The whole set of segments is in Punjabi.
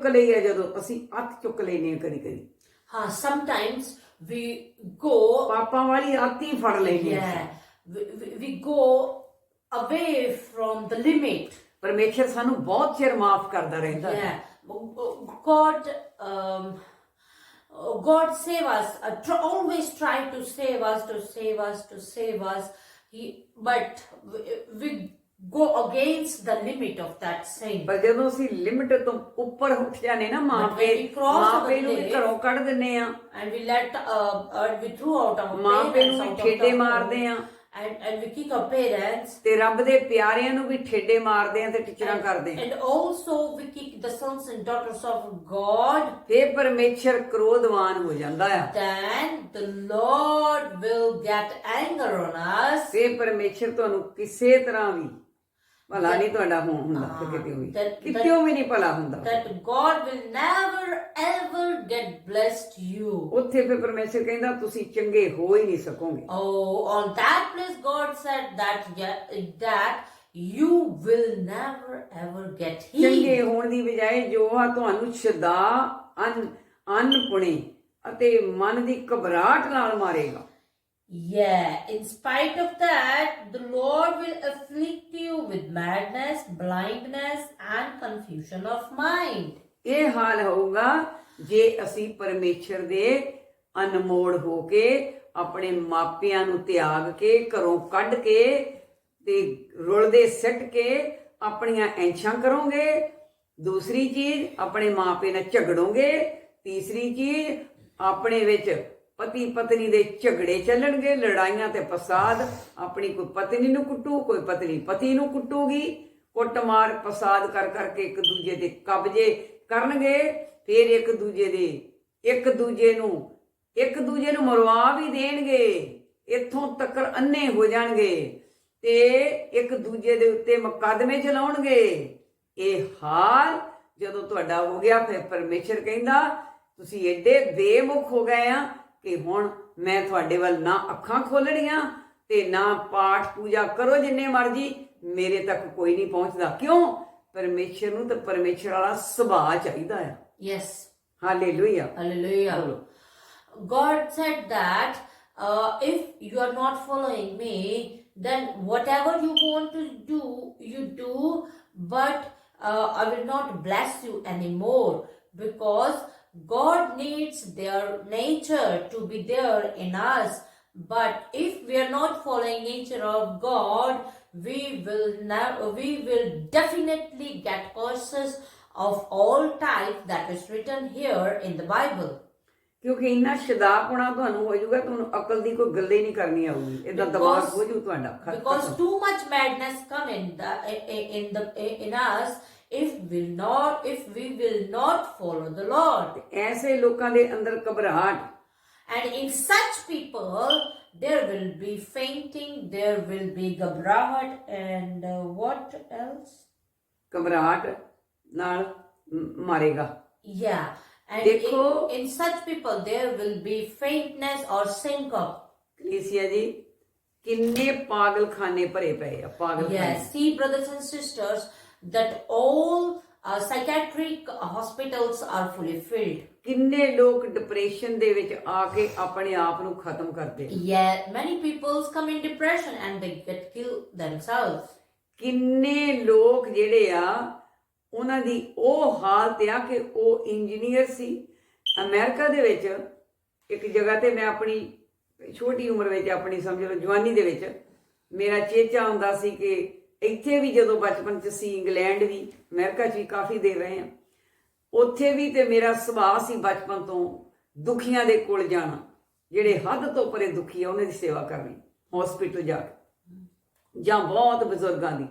ਚੁੱਕ ਲਈ ਹੈ ਜਦੋਂ ਅਸੀਂ ਅੱਤ ਚੁੱਕ ਲੈਨੇ ਕਦੀ ਕਦੀ huh, sometimes we go ਪਾਪਾਂ ਵਾਲੀ ਅੱਤ ਹੀ ਫੜ ਲੈਨੇ we, we go away from the limit ਪਰਮੇਸ਼ਰ ਸਾਨੂੰ ਬਹੁਤ ਚਿਰ ਮਾਫ ਕਰਦਾ ਰਹਿੰਦਾ ਹੈ god um god save us uh, tr- always try to save us to save us to save us he but we, we go against the limit of that sin ਪਰ ਜਦੋਂ ਅਸੀਂ ਲਿਮਟ ਤੋਂ ਉੱਪਰ ਉੱਠ ਜਾਂਦੇ ਨਾ ਮਾਂ But pay when we cross ਮਾਂ the ਪੇ ਨੂੰ ਵੀ limit- ਘਰੋਂ ਕੱਢ ਦਿੰਨੇ ਆ and we let uh, uh we threw out our ਮਾਂ ਪੇ parents ਨੂੰ ਵੀ out of ਠੇਡੇ the ਮਾਰਦੇ ਆ and and we kick our parents ਤੇ ਰੱਬ ਦੇ ਪਿਆਰਿਆਂ ਨੂੰ ਵੀ ਠੇਡੇ ਮਾਰਦੇ ਆ ਤੇ ਟਿਚਰਾਂ ਕਰਦੇ ਆ and also we kick the sons and daughters of god ਫੇਰ ਪਰਮੇਸ਼ਰ ਕ੍ਰੋਧਵਾਨ ਹੋ ਜਾਂਦਾ ਆ then the lord will get anger on us ਫੇਰ ਪਰਮੇਸ਼ਰ ਤੁਹਾਨੂੰ ਕਿਸੇ ਤਰ੍ਹਾਂ ਵੀ ਭਲਾ ਨਹੀਂ ਤੁਹਾਡਾ ਹੋਣ ਹੁੰਦਾ ਤੇ Ah, ਕਿਤੇ ਵੀ that- ਕਿਤੇ ਵੀ ਨਹੀਂ ਭਲਾ ਹੁੰਦਾ that God will never ever get blessed you. ਉੱਥੇ ਫੇਰ ਪਰਮੇਸ਼ਰ ਕਹਿੰਦਾ ਤੁਸੀਂ ਚੰਗੇ ਹੋ ਹੀ ਨਹੀਂ ਸਕੋਗੇ Oh, on that place, God said that yeah, that you will never ever get ਚੰਗੇ healed. ਹੋਣ ਦੀ ਬਜਾਏ ਜੋ ਆ ਤੁਹਾਨੂੰ ਸ਼ਦਾ ਅਨ ਅਨਪੁਣੇ ਅਤੇ ਮਨ ਦੀ ਘਬਰਾਹਟ ਨਾਲ ਮਾਰੇਗਾ Yeah, in spite of that, the Lord will afflict you with madness, blindness, and confusion of mind. ਇਹ ਹਾਲ ਹੋਊਗਾ ਜੇ ਅਸੀਂ ਪਰਮੇਸ਼ਰ ਦੇ ਅਨਮੋੜ ਹੋ ਕੇ ਆਪਣੇ ਮਾਪਿਆਂ ਨੂੰ ਤਿਆਗ ਕੇ ਘਰੋਂ ਕੱਢ ਕੇ ਤੇ ਰੁਲਦੇ ਸਿੱਟ ਕੇ ਆਪਣੀਆਂ ਐਂਛਾਂ ਕਰੋਗੇ ਦੂਸਰੀ ਚੀਜ਼ ਆਪਣੇ ਮਾਪੇ ਨਾਲ ਝਗੜੋਗੇ ਤੀਸਰੀ ਚੀਜ਼ ਆਪਣੇ ਵਿੱਚ ਪਤੀ ਪਤਨੀ ਦੇ ਝਗੜੇ ਚੱਲਣਗੇ, ਲੜਾਈਆਂ ਤੇ ਫਸਾਦ, ਆਪਣੀ ਕੋਈ ਪਤਨੀ ਨੂੰ ਕੁੱਟੂ, ਕੋਈ ਪਤਨੀ ਪਤੀ ਨੂੰ ਕੁੱਟੂਗੀ, ਕੁੱਟਮਾਰ ਫਸਾਦ ਕਰ ਕਰਕੇ ਇੱਕ ਦੂਜੇ ਦੇ ਕਬਜ਼ੇ ਕਰਨਗੇ, ਫਿਰ ਇੱਕ ਦੂਜੇ ਦੇ, ਇੱਕ ਦੂਜੇ ਨੂੰ, ਇੱਕ ਦੂਜੇ ਨੂੰ ਮਰਵਾ ਵੀ ਦੇਣਗੇ, ਇੱਥੋਂ ਤੱਕ ਅੰਨੇ ਹੋ ਜਾਣਗੇ ਤੇ ਇੱਕ ਦੂਜੇ ਦੇ ਉੱਤੇ ਮੁਕੱਦਮੇ ਚਲਾਉਣਗੇ। ਇਹ ਹਾਲ ਜਦੋਂ ਤੁਹਾਡਾ ਹੋ ਗਿਆ, ਫਿਰ ਪਰਮੇਸ਼ਰ ਕਹਿੰਦਾ, ਤੁਸੀਂ ਐਡੇ ਬੇਮੁਖ ਹੋ ਗਏ ਆ ਕਿ ਹੁਣ ਮੈਂ ਤੁਹਾਡੇ ਵੱਲ ਨਾ ਅੱਖਾਂ ਖੋਲਣੀਆਂ ਤੇ ਨਾ ਪਾਠ ਪੂਜਾ ਕਰੋ ਜਿੰਨੇ ਮਰਜ਼ੀ ਮੇਰੇ ਤੱਕ ਕੋਈ ਨਹੀਂ ਪਹੁੰਚਦਾ ਕਿਉਂ ਪਰਮੇਸ਼ਰ ਨੂੰ ਤਾਂ ਪਰਮੇਸ਼ਰ ਵਾਲਾ ਸੁਭਾਅ ਚਾਹੀਦਾ ਆ Yes, ਹਾਲੇਲੂਇਆ. ਬੋਲੋ God said that uh, if you are not following me, then whatever you want to do, you do, but uh, I will not bless you anymore because God needs their nature to be there in us. But if we are not following nature of God, we will never, we will definitely get curses of all type that is written here in the Bible. ਕਿਉਂਕਿ ਇੰਨਾ ਸ਼ਦਾਪੁਣਾ ਤੁਹਾਨੂੰ ਹੋ ਜਾਊਗਾ ਤੁਹਾਨੂੰ ਅਕਲ ਦੀ ਕੋਈ ਗੱਲ ਹੀ ਨਹੀਂ ਕਰਨੀ ਆਊਗੀ ਇਦਾਂ ਦਿਮਾਗ Because- ਹੋ ਜੂ ਤੁਹਾਡਾ ਖਤਮ। because too much madness come in the in the in us if we not if we will not follow the lord ਐਸੇ ਲੋਕਾਂ ਦੇ ਅੰਦਰ ਘਬਰਾਹਟ and in such people there will be fainting there will be gabrahat and uh, what else ਘਬਰਾਹਟ ਨਾਲ ਮ- ਮਾਰੇਗਾ yeah and ਦੇਖੋ। in, in such people there will be faintness or syncope ਕਲੀਸਿਆ ਜੀ ਕਿੰਨੇ ਪਾਗਲਖਾਨੇ ਭਰੇ ਪਏ ਆ ਪਾਗਲਖਾਨੇ Yes, see, brothers and sisters, that all uh, psychiatric hospitals are fully filled. ਕਿੰਨੇ ਲੋਕ ਡਿਪਰੈਸ਼ਨ ਦੇ ਵਿੱਚ ਆ ਕੇ ਆਪਣੇ ਆਪ ਨੂੰ ਖਤਮ ਕਰਦੇ many people come in depression and they get killed themselves. ਕਿੰਨੇ ਲੋਕ ਜਿਹੜੇ ਆ ਉਹਨਾਂ ਦੀ ਉਹ ਹਾਲਤ ਆ ਕਿ ਉਹ ਇੰਜੀਨੀਅਰ ਸੀ ਅਮਰੀਕਾ ਦੇ ਵਿੱਚ ਇੱਕ ਜਗ੍ਹਾ ਤੇ ਮੈਂ ਆਪਣੀ ਛੋਟੀ ਉਮਰ ਵਿੱਚ ਆਪਣੀ ਸਮਝ ਲਓ ਜਵਾਨੀ ਦੇ ਵਿੱਚ ਮੇਰਾ ਚੇਚਾ ਹੁੰਦਾ ਸੀ ਕਿ ਇੱਥੇ ਵੀ ਜਦੋਂ ਬਚਪਨ ਚ ਸੀ ਇੰਗਲੈਂਡ ਵੀ, ਅਮਰੀਕਾ 'ਚ ਵੀ ਕਾਫੀ ਦੇਰ ਰਹੇ ਆ ਉੱਥੇ ਵੀ ਤੇ ਮੇਰਾ ਸੁਭਾਅ ਸੀ ਬਚਪਨ ਤੋਂ ਦੁਖੀਆਂ ਦੇ ਕੋਲ ਜਾਣਾ, ਜਿਹੜੇ ਹੱਦ ਤੋਂ ਪਰੇ ਦੁਖੀ ਆ, ਉਹਨਾਂ ਦੀ ਸੇਵਾ ਕਰਨੀ ਹਸਪੀਟਲ ਜਾ ਕੇ। ਜਾਂ ਬਹੁਤ ਬਜ਼ੁਰਗਾਂ ਦੀ।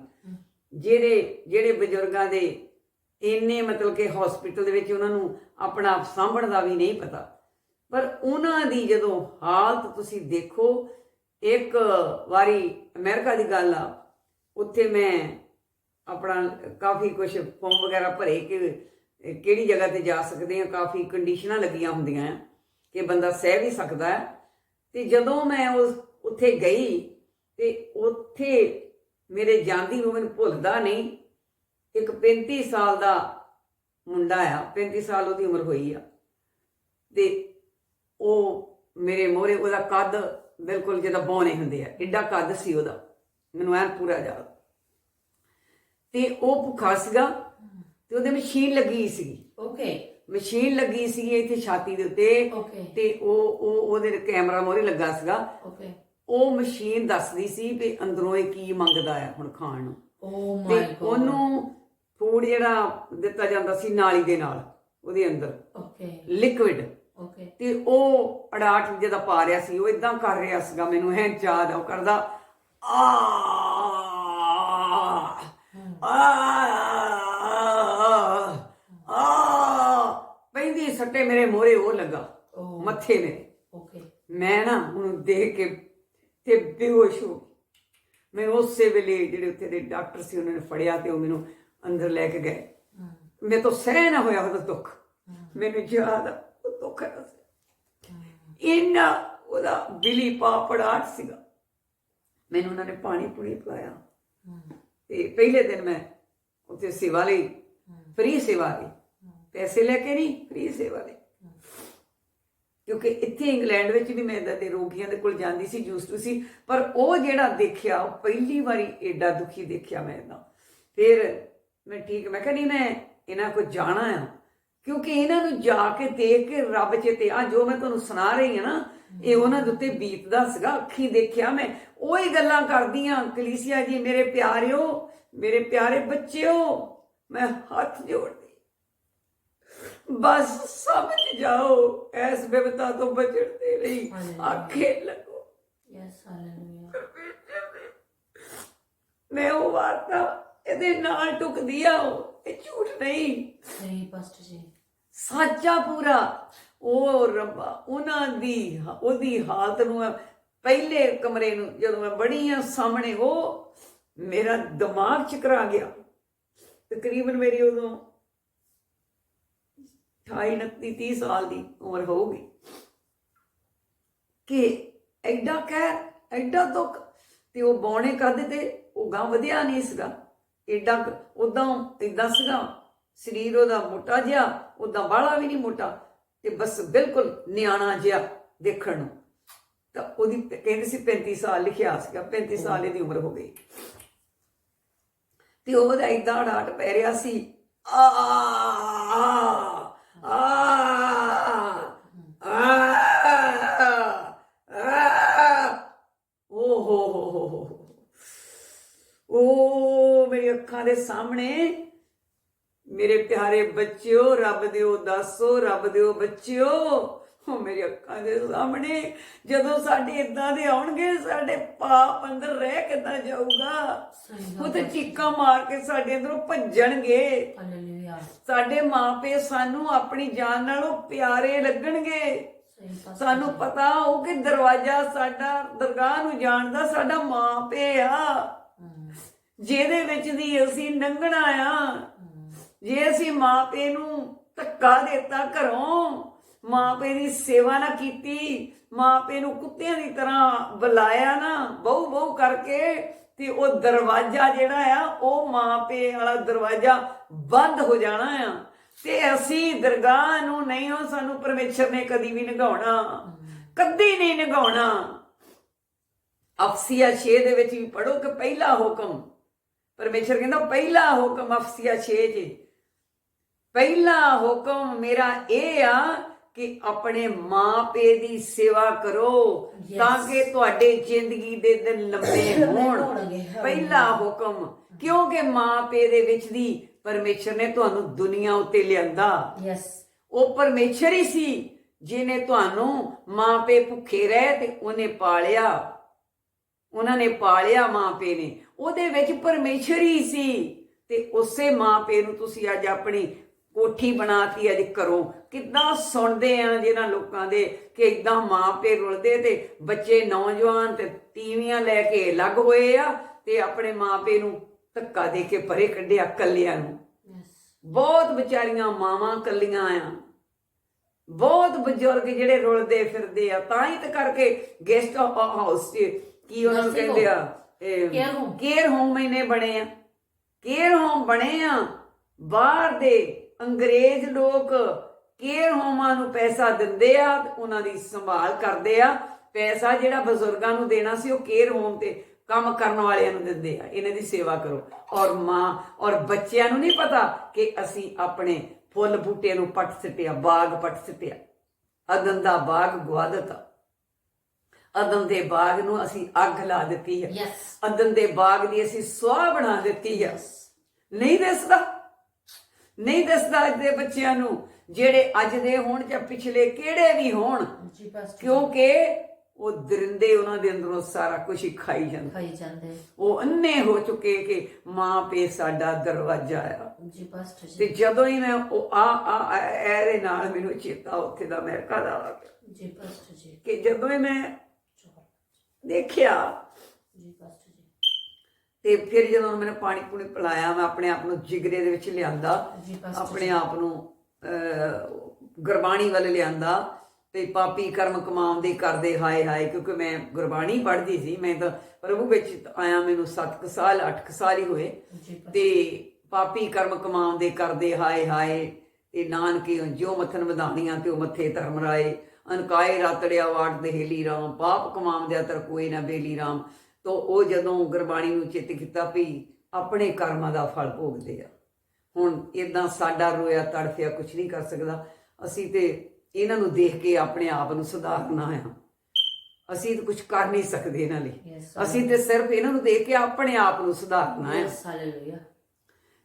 ਜਿਹੜੇ ਜਿਹੜੇ ਬਜ਼ੁਰਗਾਂ ਦੇ ਇੰਨੇ ਮਤਲਬ ਕਿ ਹਸਪੀਟਲ ਦੇ ਵਿੱਚ ਉਹਨਾਂ ਨੂੰ ਆਪਣਾ ਆਪ ਸਾਂਭਣ ਦਾ ਵੀ ਨਹੀਂ ਪਤਾ। ਪਰ ਉਹਨਾਂ ਦੀ ਜਦੋਂ ਹਾਲਤ ਤੁਸੀਂ ਦੇਖੋ, ਇੱਕ ਵਾਰੀ ਅਮਰੀਕਾ ਦੀ ਗੱਲ ਆ ਉੱਥੇ ਮੈਂ ਆਪਣਾ ਕਾਫੀ ਕੁਝ ਫਾਰਮ ਵਗੈਰਾ ਭਰੇ ਕਿ ਕਿਹੜੀ ਜਗ੍ਹਾ ਤੇ ਜਾ ਸਕਦੇ ਆ ਕਾਫੀ ਕੰਡੀਸ਼ਨਾਂ ਲੱਗੀਆਂ ਹੁੰਦੀਆਂ ਆ ਕਿ ਬੰਦਾ ਸਹਿ ਵੀ ਸਕਦਾ ਹੈ। ਤੇ ਜਦੋਂ ਮੈਂ ਉਸ ਉੱਥੇ ਗਈ ਤੇ ਉੱਥੇ ਮੇਰੇ ਜਾਂਦੀ ਨੂੰ ਮੈਨੂੰ ਭੁੱਲਦਾ ਨਹੀਂ। ਇੱਕ 35 ਸਾਲ ਦਾ ਮੁੰਡਾ ਆ 35 ਸਾਲ ਉਹਦੀ ਉਮਰ ਹੋਈ ਆ। ਤੇ ਉਹ ਮੇਰੇ ਮੋਹਰੇ ਉਹਦਾ ਕੱਦ ਬਿਲਕੁਲ ਜਿੱਦਾਂ ਬੌਣੇ ਹੁੰਦੇ ਆ ਏਡਾ ਕੱਦ ਸੀ ਉਹਦਾ। ਮੈਨੂੰ ਐਨ ਪੂਰਾ ਯਾਦ ਤੇ ਉਹ ਭੁੱਖਾ ਸੀਗਾ ਤੇ ਉਹਦੇ ਮਸ਼ੀਨ ਲੱਗੀ ਸੀਗੀ Okay. ਮਸ਼ੀਨ ਲੱਗੀ ਸੀਗੀ ਇੱਥੇ ਛਾਤੀ ਦੇ ਉੱਤੇ. ਤੇ ਉਹ ਉਹ ਉਹਦੇ ਕੈਮਰਾ ਮੋਹਰੇ ਲੱਗਾ ਸੀਗਾ. ਉਹ ਮਸ਼ੀਨ ਦੱਸਦੀ ਸੀ ਵੀ ਅੰਦਰੋਂ ਇਹ ਕੀ ਮੰਗਦਾ ਆ ਹੁਣ ਖਾਣ ਨੂੰ Oh ਤੇ my god. ਉਹਨੂੰ ਫੂਡ ਜਿਹੜਾ ਦਿੱਤਾ ਜਾਂਦਾ ਸੀ ਨਾਲੀ ਦੇ ਨਾਲ ਉਹਦੇ ਅੰਦਰ. Liquid Okay. ਤੇ ਉਹ ਅੜਾਟ ਜਿਹਦਾ ਪਾ ਰਿਹਾ ਸੀ ਉਹ ਇਦਾਂ ਕਰ ਰਿਹਾ ਸੀਗਾ ਮੈਨੂੰ ਹੈ ਯਾਦ ਆ ਉਹ ਕਰਦਾ ਆ ਆ ਆ ਪੈਂਦੀ ਸੱਟੇ ਮੇਰੇ ਮੋਰੇ ਉਹ ਲੱਗਾ. ਮੱਥੇ ਮੇਰੇ Okay. ਮੈਂ ਨਾ ਉਹਨੂੰ ਦੇਖ ਕੇ ਤੇ ਬੇਹੋਸ਼ ਹੋ। ਮੈਂ ਉਸੇ ਵੇਲੇ ਜਿਹੜੇ ਉੱਥੇ ਦੇ ਡਾਕਟਰ ਸੀ ਉਹਨਾਂ ਨੇ ਫੜਿਆ ਤੇ ਉਹ ਮੈਨੂੰ ਅੰਦਰ ਲੈ ਕੇ ਗਏ. ਮੇਰੇ ਤੋਂ ਸਹਿ ਨਾ ਹੋਇਆ ਉਹਦਾ ਦੁੱਖ ਮੈਨੂੰ ਉਹ ਦੁੱਖ ਹੈ ਇੰਨਾ ਉਹਦਾ ਬਿਲੀ ਪਾਪੜਾਟ ਸੀਗਾ ਮੈਨੂੰ ਉਹਨਾਂ ਨੇ ਪਾਣੀ ਪੂਣੀ ਪਿਲਾਇਆ. ਤੇ ਪਹਿਲੇ ਦਿਨ ਮੈਂ ਉੱਥੇ ਸੇਵਾ ਲਈ ਫ੍ਰੀ ਸੇਵਾ ਲਈ। ਪੈਸੇ ਲੈ ਕੇ ਨਹੀਂ ਫ੍ਰੀ ਸੇਵਾ ਲਈ। ਕਿਉਂਕਿ ਇੱਥੇ ਇੰਗਲੈਂਡ ਵਿੱਚ ਵੀ ਮੈਂ ਏਦਾਂ ਦੇ ਰੋਗੀਆਂ ਦੇ ਕੋਲ ਜਾਂਦੀ ਸੀ ਜੂਸਟੂ ਸੀ ਪਰ ਉਹ ਜਿਹੜਾ ਦੇਖਿਆ ਉਹ ਪਹਿਲੀ ਵਾਰੀ ਏਡਾ ਦੁਖੀ ਦੇਖਿਆ ਮੈਂ ਏਦਾਂ ਫਿਰ ਮੈਂ ਠੀਕ ਮੈਂ ਕਿਹਾ ਨਹੀਂ ਮੈਂ ਇਹਨਾਂ ਕੋਲ ਜਾਣਾ ਆ। ਕਿਉਂਕਿ ਇਹਨਾਂ ਨੂੰ ਜਾ ਕੇ ਦੇਖ ਕੇ ਰੱਬ ਚ ਤੇ ਆ ਜੋ ਮੈਂ ਤੁਹਾਨੂੰ ਸੁਣਾ ਰਹੀ ਹਾਂ ਨਾ ਇਹ ਉਹਨਾਂ ਦੇ ਉੱਤੇ ਬੀਤਦਾ ਸੀਗਾ ਅੱਖੀ ਦੇਖਿਆ ਮੈਂ ਉਹੀ ਗੱਲਾਂ ਕਰਦੀਆਂ ਕਲੀਸਿਆ ਜੀ ਮੇਰੇ ਪਿਆਰਿਓ ਮੇਰੇ ਪਿਆਰੇ ਬੱਚਿਓ ਮੈਂ ਹੱਥ ਜੋੜਦੀ ਬਸ ਸਮਝ ਜਾਓ ਐਸ ਬਿਪਤਾ ਤੋਂ ਬਚਣ ਦੇ ਲਈ ਹਾਲੇਲੂਇਆ। ਆਖੇ ਲੱਗੋ Yes. Hallelujah. ਮੈਂ ਉਹ ਵਾਰਤਾ ਇਹਦੇ ਨਾਲ ਟੁਕਦੀ ਆ ਉਹ ਇਹ ਝੂਠ ਨਹੀਂ ਨਹੀਂ ਪਾਸਟਰ ਜੀ ਸੱਚਾ ਪੂਰਾ। ਉਹ ਰੱਬਾ, ਉਹਨਾਂ ਦੀ, ਉਹਦੀ ਹਾਲਤ ਨੂੰ ਪਹਿਲੇ ਕਮਰੇ ਨੂੰ ਜਦੋਂ ਮੈਂ ਬੜੀ ਆ ਸਾਹਮਣੇ, ਉਹ ਮੇਰਾ ਦਿਮਾਗ ਚਕਰਾ ਗਿਆ। ਤਕਰੀਬਨ ਮੇਰੀ ਉਦੋਂ 28 29 30 ਸਾਲ ਦੀ ਉਮਰ ਹੋਊਗੀ। ਕਿ ਐਡਾ ਕਹਿ ਐਡਾ ਦੁੱਖ, ਤੇ ਉਹ ਬੌਣੇ ਕਰਦੇ ਤੇ ਉਹ ਗਾਂ ਵਧਿਆ ਨਹੀਂ ਸੀਗਾ। ਐਡਾ ਉਦਾਂ ਇਦਾਂ ਸੀਗਾ ਸਰੀਰ ਉਹਦਾ ਮੋਟਾ ਜਿਹਾ ਉਦਾਂ ਬਾਹਲਾ ਵੀ ਨਹੀਂ ਮੋਟਾ ਤੇ ਬਸ ਬਿਲਕੁਲ ਨਿਆਣਾ ਜਿਹਾ ਦੇਖਣ ਨੂੰ। ਤਾਂ ਉਹਦੀ ਪ- ਕਹਿੰਦੇ ਸੀ 35 ਸਾਲ ਲਿਖਿਆ ਸੀਗਾ 35 ਸਾਲ ਇਹਦੀ ਉਮਰ ਹੋ ਗਈ। ਤੇ ਉਹਦਾ ਇਦਾਂ ਡਾਟ ਪੈ ਰਿਹਾ ਸੀ, ਆ ਆ ਆ ਓ ਹੋ ਹੋ ਹੋ ਹੋ ਓ ਮੇਰੀ ਅੱਖਾਂ ਦੇ ਸਾਹਮਣੇ ਮੇਰੇ ਪਿਆਰੇ ਬੱਚਿਓ ਰੱਬ ਦਿਓ ਦੱਸੋ ਰੱਬ ਦਿਓ ਬੱਚਿਓ। ਉਹ ਮੇਰੀ ਅੱਖਾਂ ਦੇ ਸਾਹਮਣੇ ਜਦੋਂ ਸਾਡੇ ਇਦਾਂ ਦੇ ਆਉਣਗੇ ਸਾਡੇ ਪਾਪ ਅੰਦਰ ਰਹਿ ਕਿੱਦਾਂ ਜਾਊਗਾ? ਉਹ ਤੇ ਚੀਕਾਂ ਮਾਰ ਕੇ ਸਾਡੇ ਅੰਦਰੋਂ ਭੱਜਣਗੇ। ਹਾਲੇਲੂਇਆ। ਸਾਡੇ ਮਾਪੇ ਸਾਨੂੰ ਆਪਣੀ ਜਾਨ ਨਾਲੋਂ ਪਿਆਰੇ ਲੱਗਣਗੇ। ਸਾਨੂੰ ਪਤਾ ਹੋ ਕਿ ਦਰਵਾਜ਼ਾ ਸਾਡਾ ਦਰਗਾਹ ਨੂੰ ਜਾਣ ਦਾ ਸਾਡਾ ਮਾਪੇ ਆ। ਜਿਹਦੇ ਵਿੱਚ ਦੀ ਅਸੀਂ ਲੰਘਣਾ ਆ ਜੇ ਅਸੀਂ ਮਾਂ ਮਾਪੇ ਨੂੰ ਧੱਕਾ ਦਿੱਤਾ ਘਰੋਂ, ਮਾਂ ਮਾਪੇ ਦੀ ਸੇਵਾ ਨਾ ਕੀਤੀ, ਮਾਂ ਮਾਪੇ ਨੂੰ ਕੁੱਤਿਆਂ ਦੀ ਤਰ੍ਹਾਂ ਬੁਲਾਇਆ ਨਾ, ਬਹੁ ਬਹੁ ਕਰਕੇ, ਤੇ ਉਹ ਦਰਵਾਜ਼ਾ ਜਿਹੜਾ ਆ, ਉਹ ਮਾਂ ਮਾਪੇ ਵਾਲਾ ਦਰਵਾਜ਼ਾ ਬੰਦ ਹੋ ਜਾਣਾ ਆ। ਤੇ ਅਸੀਂ ਦਰਗਾਹ ਨੂੰ ਨਹੀਂ ਉਹ ਸਾਨੂੰ ਪਰਮੇਸ਼ਰ ਨੇ ਕਦੀ ਵੀ ਨਿਗਾਉਣਾ, ਕਦੀ ਨਹੀਂ ਨਿਗਾਉਣਾ। ਅਫਸੀਆ 6 ਦੇ ਵਿੱਚ ਵੀ ਪੜੋ ਕਿ ਪਹਿਲਾ ਹੁਕਮ। ਪਰਮੇਸ਼ਰ ਕਹਿੰਦਾ, ਪਹਿਲਾ ਹੁਕਮ ਅਫਸੀਆ 6 ਜੀ ਪਹਿਲਾ ਹੁਕਮ ਮੇਰਾ ਇਹ ਆ ਕਿ ਆਪਣੇ ਮਾਪੇ ਦੀ ਸੇਵਾ ਕਰੋ. ਤਾਂ ਕਿ ਤੁਹਾਡੇ ਜ਼ਿੰਦਗੀ ਦੇ ਦਿਨ ਲੰਬੇ ਹੋਣ। ਪਹਿਲਾ ਹੁਕਮ ਕਿਉਂਕਿ ਮਾਪੇ ਦੇ ਵਿੱਚ ਦੀ ਪਰਮੇਸ਼ਰ ਨੇ ਤੁਹਾਨੂੰ ਦੁਨੀਆ ਉੱਤੇ ਲਿਆਂਦਾ। ਯੈਸ ਉਹ ਪਰਮੇਸ਼ਰ ਹੀ ਸੀ ਜਿਨੇ ਤੁਹਾਨੂੰ ਮਾਪੇ ਭੁੱਖੇ ਰਹੇ ਤੇ ਉਹਨੇ ਪਾਲਿਆ। ਉਹਨਾਂ ਨੇ ਪਾਲਿਆ ਮਾਪੇ ਨੇ। ਉਹਦੇ ਵਿੱਚ ਪਰਮੇਸ਼ਰ ਹੀ ਸੀ ਤੇ ਉਸੇ ਮਾਪੇ ਨੂੰ ਤੁਸੀਂ ਅੱਜ ਆਪਣੀ ਕੋਠੀ ਬਣਾਤੀ ਅੱਜ ਕਰੋ ਕਿੱਦਾਂ ਸੁਣਦੇ ਆ ਜਿਹਨਾਂ ਲੋਕਾਂ ਦੇ ਕਿ ਇਦਾਂ ਮਾਪੇ ਰੁਲਦੇ ਤੇ ਬੱਚੇ ਨੌਜਵਾਨ ਤੇ ਤੀਵੀਆਂ ਲੈ ਕੇ ਅਲੱਗ ਹੋਏ ਆ ਤੇ ਆਪਣੇ ਮਾਪੇ ਨੂੰ ਧੱਕਾ ਦੇ ਕੇ ਪਰੇ ਕੱਢਿਆ ਕੱਲਿਆਂ ਨੂੰ। ਬਹੁਤ ਵਿਚਾਰੀਆਂ ਮਾਵਾਂ ਕੱਲੀਆਂ ਆ। ਬਹੁਤ ਬਜ਼ੁਰਗ ਜਿਹੜੇ ਰੁਲਦੇ ਫਿਰਦੇ ਆ ਤਾਂ ਹੀ ਤਾਂ ਕਰਕੇ ਗੈਸਟ ਹਾਊਸ 'ਚ ਕੀ ਉਹਨਾਂ ਨੂੰ ਕਹਿੰਦੇ ਆ. ਕੇਅਰ ਹੋਮ ਇਹਨੇ ਬਣੇ ਆ। ਕੇਅਰ ਹੋਮ ਬਣੇ ਆ। ਬਾਹਰ ਦੇ ਅੰਗਰੇਜ਼ ਲੋਕ ਕੇਅਰ ਹੋਮਾਂ ਨੂੰ ਪੈਸਾ ਦਿੰਦੇ ਆ ਉਹਨਾਂ ਦੀ ਸੰਭਾਲ ਕਰਦੇ ਆ। ਪੈਸਾ ਜਿਹੜਾ ਬਜ਼ੁਰਗਾਂ ਨੂੰ ਦੇਣਾ ਸੀ ਉਹ ਕੇਅਰ ਹੋਮ ਤੇ ਕੰਮ ਕਰਨ ਵਾਲਿਆਂ ਨੂੰ ਦਿੰਦੇ ਆ। ਇਹਨਾਂ ਦੀ ਸੇਵਾ ਕਰੋ। ਔਰ ਮਾਂ ਔਰ ਬੱਚਿਆਂ ਨੂੰ ਨਹੀਂ ਪਤਾ ਕਿ ਅਸੀਂ ਆਪਣੇ ਫੁੱਲ ਬੂਟੇ ਨੂੰ ਪੱਟ ਸਿੱਟਿਆ ਬਾਗ ਪੱਟ ਸਿੱਟਿਆ। ਅਦਨ ਦਾ ਬਾਗ ਗਵਾ ਦਿੱਤਾ। ਅਦਨ ਦੇ ਬਾਗ ਨੂੰ ਅਸੀਂ ਅੱਗ ਲਾ ਦਿੱਤੀ ਹੈ. ਅਦਨ ਦੇ ਬਾਗ ਦੀ ਅਸੀਂ ਸੁਆਹ ਬਣਾ ਦਿੱਤੀ ਹੈ। ਨਹੀਂ ਦਿਸਦਾ। ਨਹੀਂ ਦਿਸਦਾ ਅੱਜ ਦੇ ਬੱਚਿਆਂ ਨੂੰ ਜਿਹੜੇ ਅੱਜ ਦੇ ਹੋਣ ਜਾਂ ਪਿਛਲੇ ਕਿਹੜੇ ਵੀ ਹੋਣ। ਜੀ ਪਾਸਟਰ ਕਿਉਂਕਿ ਉਹ ਦਰਿੰਦੇ ਉਹਨਾਂ ਦੇ ਅੰਦਰੋਂ ਸਾਰਾ ਕੁਝ ਹੀ ਖਾਈ ਜਾਂਦੇ। ਖਾਈ ਜਾਂਦੇ। ਉਹ ਅੰਨੇ ਹੋ ਚੁੱਕੇ ਕਿ ਮਾਂ ਪੇ ਸਾਡਾ ਦਰਵਾਜ਼ਾ ਆ। ਜੀ ਪਾਸਟਰ ਤੇ ਜਦੋਂ ਹੀ ਮੈਂ ਉਹ ਆ ਆ ਇਹਦੇ ਨਾਲ ਮੈਨੂੰ ਚੇਤਾ ਉੱਥੇ ਦਾ ਅਮਰੀਕਾ ਦਾ ਆ ਗਿਆ। ਜੀ ਪਾਸਟਰ ਜੀ ਕਿ ਜਦੋਂ ਹੀ ਮੈਂ ਦੇਖਿਆ ਜੀ ਪਾਸਟਰ ਜੀ ਤੇ ਫਿਰ ਜਦੋਂ ਮੈਨੂੰ ਪਾਣੀ ਪੂਣੀ ਪਿਲਾਇਆ ਮੈਂ ਆਪਣੇ ਆਪ ਨੂੰ ਜਿਗਰੇ ਦੇ ਵਿੱਚ ਲਿਆਂਦਾ ਆਪਣੇ ਆਪ ਨੂੰ ਗੁਰਬਾਣੀ ਵੱਲ ਲਿਆਂਦਾ ਤੇ ਪਾਪੀ ਕਰਮ ਕਮਾਉਂਦੇ ਕਰਦੇ ਹਾਏ ਹਾਏ ਕਿਉਂਕਿ ਮੈਂ ਗੁਰਬਾਣੀ ਪੜ੍ਹਦੀ ਸੀ ਮੈਂ ਤਾਂ ਪ੍ਰਭੂ ਵਿੱਚ ਆਇਆ ਮੈਨੂੰ 7 ਸਾਲ 8 ਸਾਲ ਹੀ ਹੋਏ ਤੇ ਪਾਪੀ ਕਰਮ ਕਮਾਉਂਦੇ ਕਰਦੇ ਹਾਏ ਹਾਏ ਤੇ ਨਾਨਕੇ ਜਿਉ ਮੱਥਨ ਵਧਾਣੀਆਂ ਤੇ ਉਹ ਮੱਥੇ ਧਰਮ ਰਾਏ ਅਨਕਾਏ ਰਾਤੜਿਆ ਵਾਟ ਦੇ ਹੇਲੀ ਰਾਮ ਪਾਪ ਕਮਾਉਂਦਿਆ ਤਰ ਕੋਈ ਨਾ ਬੇਲੀ ਰਾਮ। ਤੋ ਉਹ ਜਦੋਂ ਗੁਰਬਾਣੀ ਨੂੰ ਚਿੱਤ ਕੀਤਾ ਵੀ ਆਪਣੇ ਕਰਮਾਂ ਦਾ ਫਲ ਭੋਗਦੇ ਆ। ਹੁਣ ਇਦਾਂ ਸਾਡਾ ਰੋਇਆ ਤੜਫਿਆ ਕੁਝ ਨਹੀਂ ਕਰ ਸਕਦਾ। ਅਸੀਂ ਤੇ ਇਹਨਾਂ ਨੂੰ ਦੇਖ ਕੇ ਆਪਣੇ ਆਪ ਨੂੰ ਸੁਧਾਰਨਾ ਆ। ਅਸੀਂ ਤਾਂ ਕੁਝ ਕਰ ਨਹੀਂ ਸਕਦੇ ਇਹਨਾਂ ਲਈ। ਅਸੀਂ ਤੇ ਸਿਰਫ ਇਹਨਾਂ ਨੂੰ ਦੇਖ ਕੇ ਆਪਣੇ ਆਪ ਨੂੰ ਸੁਧਾਰਨਾ ਹੈ ਹਾਲੇਲੂਇਆ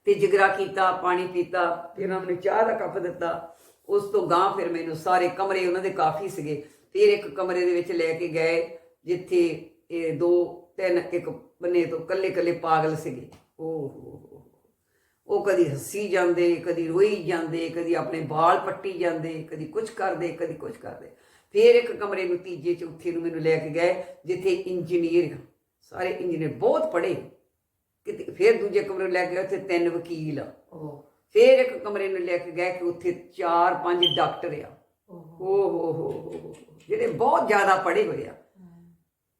ਤੇ ਜਿਗਰਾ ਕੀਤਾ ਪਾਣੀ ਪੀਤਾ ਫਿਰ ਉਹਨਾਂ ਨੇ ਚਾਹ ਦਾ ਕੱਪ ਦਿੱਤਾ। ਉਸ ਤੋਂ ਗਾਂ ਫਿਰ ਮੈਨੂੰ ਸਾਰੇ ਕਮਰੇ ਉਹਨਾਂ ਦੇ ਕਾਫੀ ਸੀਗੇ। ਫਿਰ ਇੱਕ ਕਮਰੇ ਦੇ ਵਿੱਚ ਲੈ ਕੇ ਗਏ ਜਿੱਥੇ ਇਹ ਦੋ ਤਿੰਨ ਇੱਕ ਬੰਨੇ ਤੋਂ ਕੱਲੇ ਕੱਲੇ ਪਾਗਲ ਸੀਗੇ। ਓਹ। ਉਹ ਕਦੀ ਹੱਸੀ ਜਾਂਦੇ ਕਦੀ ਰੋਈ ਜਾਂਦੇ ਕਦੀ ਆਪਣੇ ਵਾਲ ਪੱਟੀ ਜਾਂਦੇ ਕਦੀ ਕੁਝ ਕਰਦੇ ਕਦੀ ਕੁਝ ਕਰਦੇ। ਫਿਰ ਇੱਕ ਕਮਰੇ ਨੂੰ ਤੀਜੇ ਚੌਥੇ ਨੂੰ ਮੈਨੂੰ ਲੈ ਕੇ ਗਏ ਜਿੱਥੇ ਇੰਜੀਨੀਅਰ ਸਾਰੇ ਇੰਜੀਨੀਅਰ ਬਹੁਤ ਪੜ੍ਹੇ। ਕਿਤੇ ਫਿਰ ਦੂਜੇ ਕਮਰੇ ਨੂੰ ਲੈ ਕੇ ਗਏ ਉੱਥੇ ਤਿੰਨ ਵਕੀਲ ਆ। ਫਿਰ ਇੱਕ ਕਮਰੇ ਨੂੰ ਲੈ ਕੇ ਗਏ ਕਿ ਉੱਥੇ ਚਾਰ ਪੰਜ ਡਾਕਟਰ ਆ। ਓ ਓ ਹੋ ਹੋ ਹੋ ਹੋ। ਜਿਹੜੇ ਬਹੁਤ ਜ਼ਿਆਦਾ ਪੜ੍ਹੇ ਹੋਏ ਆ।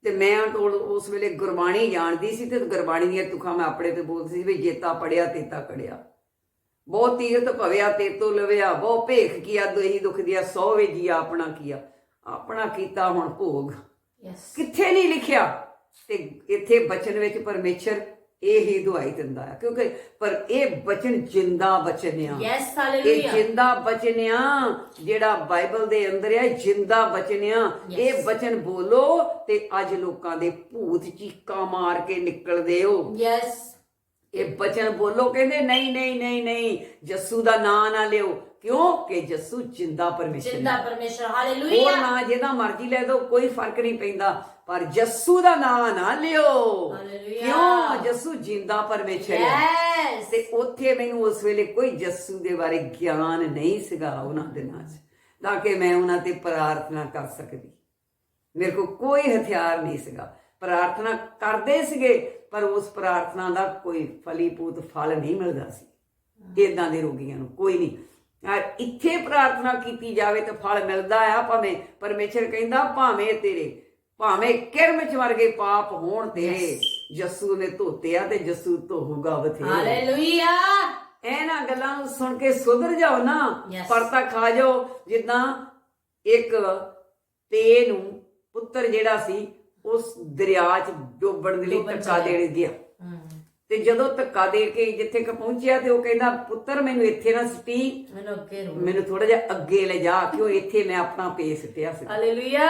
ਤੇ ਮੈਂ ਉਦੋਂ ਉਸ ਵੇਲੇ ਗੁਰਬਾਣੀ ਜਾਣਦੀ ਸੀ ਤੇ ਗੁਰਬਾਣੀ ਦੀਆਂ ਤੁਖਾਂ ਮੈਂ ਆਪਣੇ ਤੇ ਬੋਲਦੀ ਸੀ ਵੀ ਜੇਤਾ ਪੜਿਆ ਤੇਤਾ ਕੜਿਆ। ਬਹੁਤ ਤੀਰਥ ਭਵਿਆ ਤੇਤੋ ਲਵਿਆ ਬਹੁ ਭੇਖ ਕੀਆ ਦੋਹੀ ਦੁਖ ਦਿਆ ਸੌ ਵੇ ਜੀਆ ਆਪਣਾ ਕੀਆ। ਆਪਣਾ ਕੀਤਾ ਹੁਣ ਭੋਗ। ਯੈਸ ਕਿੱਥੇ ਨਹੀਂ ਲਿਖਿਆ? ਤੇ ਇੱਥੇ ਬਚਨ ਵਿੱਚ ਪਰਮੇਸ਼ਰ ਇਹ ਹੀ ਦੁਆਈ ਦਿੰਦਾ ਹੈ ਕਿਉਂਕਿ ਪਰ ਇਹ ਬਚਨ ਜਿੰਦਾ ਬਚਨ ਆ ਯੈਸ ਇਹ ਹਾਲੇਲੂਇਆ ਜਿੰਦਾ ਬਚਨ ਆ ਜਿਹੜਾ ਬਾਈਬਲ ਦੇ ਅੰਦਰ ਹੈ ਜਿੰਦਾ ਬਚਨ ਆ ਇਹ ਬਚਨ ਬੋਲੋ ਤੇ ਅੱਜ ਲੋਕਾਂ ਦੇ ਭੂਤ ਚੀਕਾਂ ਮਾਰ ਕੇ ਨਿਕਲਦੇ ਹੋ। ਯੈਸ ਇਹ ਬਚਨ ਬੋਲੋ ਕਹਿੰਦੇ ਨਹੀਂ ਨਹੀਂ ਨਹੀਂ ਨਹੀਂ ਜੱਸੂ ਦਾ ਨਾਂ ਨਾ ਲਿਓ। ਕਿਉਂ? ਕਿ ਜੱਸੂ ਜਿੰਦਾ ਪਰਮੇਸ਼ਰ ਜਿੰਦਾ ਪਰਮੇਸ਼ਰ ਹੋਰ ਹਾਲੇਲੂਇਆ ਨਾਂ ਜਿਹਦਾ ਮਰਜ਼ੀ ਲੈ ਦੋ ਕੋਈ ਫ਼ਰਕ ਨਹੀਂ ਪੈਂਦਾ। ਪਰ ਜੱਸੂ ਦਾ ਨਾਂ ਨਾ ਲਿਓ। ਹਾਲੇਲੂਇਆ। ਕਿਉਂ? ਜੱਸੂ ਜਿੰਦਾ ਪਰਮੇਸ਼ਰ ਹੈ। ਤੇ ਉੱਥੇ ਮੈਨੂੰ ਉਸ ਵੇਲੇ ਕੋਈ ਜੱਸੂ ਦੇ ਬਾਰੇ ਗਿਆਨ ਨਹੀਂ ਸੀਗਾ ਉਹਨਾਂ ਦਿਨਾਂ 'ਚ ਤਾਂ ਕਿ ਮੈਂ ਉਹਨਾਂ ਤੇ ਪ੍ਰਾਰਥਨਾ ਕਰ ਸਕਦੀ। ਮੇਰੇ ਕੋਲ ਕੋਈ ਹਥਿਆਰ ਨਹੀਂ ਸੀਗਾ। ਪ੍ਰਾਰਥਨਾ ਕਰਦੇ ਸੀਗੇ ਪਰ ਉਸ ਪ੍ਰਾਰਥਨਾ ਦਾ ਕੋਈ ਫਲੀਪੂਤ ਫਲ ਨਹੀਂ ਮਿਲਦਾ ਸੀ। ਇਦਾਂ ਦੇ ਰੋਗੀਆਂ ਨੂੰ ਕੋਈ ਨਹੀਂ। ਆ ਇੱਥੇ ਪ੍ਰਾਰਥਨਾ ਕੀਤੀ ਜਾਵੇ ਤਾਂ ਫਲ ਮਿਲਦਾ ਆ ਭਾਵੇਂ ਪਰਮੇਸ਼ਰ ਕਹਿੰਦਾ ਭਾਵੇਂ ਤੇਰੇ ਭਾਵੇਂ ਕਿਰਮ ਚ ਵਰਗੇ ਪਾਪ ਹੋਣ ਤੇਰੇ ਜੱਸੂ ਨੇ ਧੋਤੇ ਆ ਤੇ ਜੱਸੂ ਧੋਊਗਾ ਬਥੇਰੇ। ਹਾਲੇਲੂਇਆ ਇਹਨਾਂ ਗੱਲਾਂ ਨੂੰ ਸੁਣ ਕੇ ਸੁਧਰ ਜਾਓ ਨਾ. ਪਰਤਾ ਖਾ ਜਾਓ। ਜਿੱਦਾਂ ਇੱਕ ਤੇ ਨੂੰ ਪੁੱਤਰ ਜਿਹੜਾ ਸੀ ਉਸ ਦਰਿਆ 'ਚ ਡੋਬਣ ਦੇ ਲਈ ਡੁੱਬਣ ਧੱਕਾ ਚੱਲਿਆ। ਦੇਣ ਗਿਆ। ਹਮ, ਤੇ ਜਦੋਂ ਧੱਕਾ ਦੇ ਕੇ ਜਿੱਥੇ ਕ ਪਹੁੰਚਿਆ ਤੇ ਉਹ ਕਹਿੰਦਾ ਪੁੱਤਰ ਮੈਨੂੰ ਇੱਥੇ ਨਾ ਸਿੱਟੀ। ਮੈਨੂੰ ਅੱਗੇ ਰੋ ਮੈਨੂੰ ਥੋੜਾ ਜਿਹਾ ਅੱਗੇ ਲੈ ਜਾ ਕਿਉਂ ਇੱਥੇ ਮੈਂ ਆਪਣਾ ਪੇ ਸਿੱਟਿਆ ਸੀ। ਹਾਲੇਲੂਇਆ।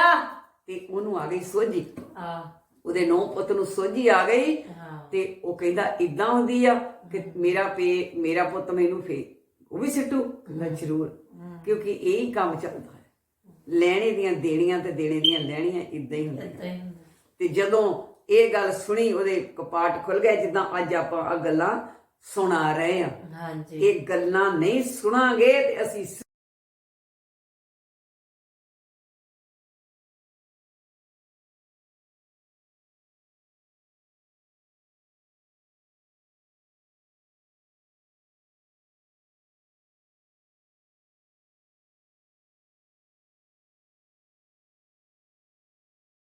ਤੇ ਉਹਨੂੰ ਆ ਗਈ ਸੋਝੀ। ਆ। ਉਹਦੇ ਨੌ ਪੁੱਤ ਨੂੰ ਸੋਝੀ ਆ ਗਈ ਹਾਂ। ਤੇ ਉਹ ਕਹਿੰਦਾ ਇਦਾਂ ਹੁੰਦੀ ਆ ਕਿ ਮੇਰਾ ਪੇ ਮੇਰਾ ਪੁੱਤ ਮੈਨੂੰ ਫੇ ਉਹ ਵੀ ਸਿੱਟੂ? ਕਹਿੰਦਾ ਜ਼ਰੂਰ। ਕਿਉਂਕਿ ਇਹ ਹੀ ਕੰਮ ਚੱਲਦਾ ਹੈ। ਲੈਣੇ ਦੀਆਂ ਦੇਣੀਆਂ ਤੇ ਦੇਣੇ ਦੀਆਂ ਲੈਣੀਆਂ ਇਦਾਂ ਹੀ ਹੁੰਦੀਆਂ। ਏਦਾਂ ਹੀ ਹੁੰਦਾ। ਤੇ ਜਦੋਂ ਇਹ ਗੱਲ ਸੁਣੀ ਉਹਦੇ ਕਪਾਟ ਖੁੱਲ ਗਏ ਜਿੱਦਾਂ ਅੱਜ ਆਪਾਂ ਆ ਗੱਲਾਂ ਸੁਣਾ ਰਹੇ ਆ ਹਾਂਜੀ। ਇਹ ਗੱਲਾਂ ਨਹੀਂ ਸੁਣਾਂਗੇ ਤੇ ਅਸੀਂ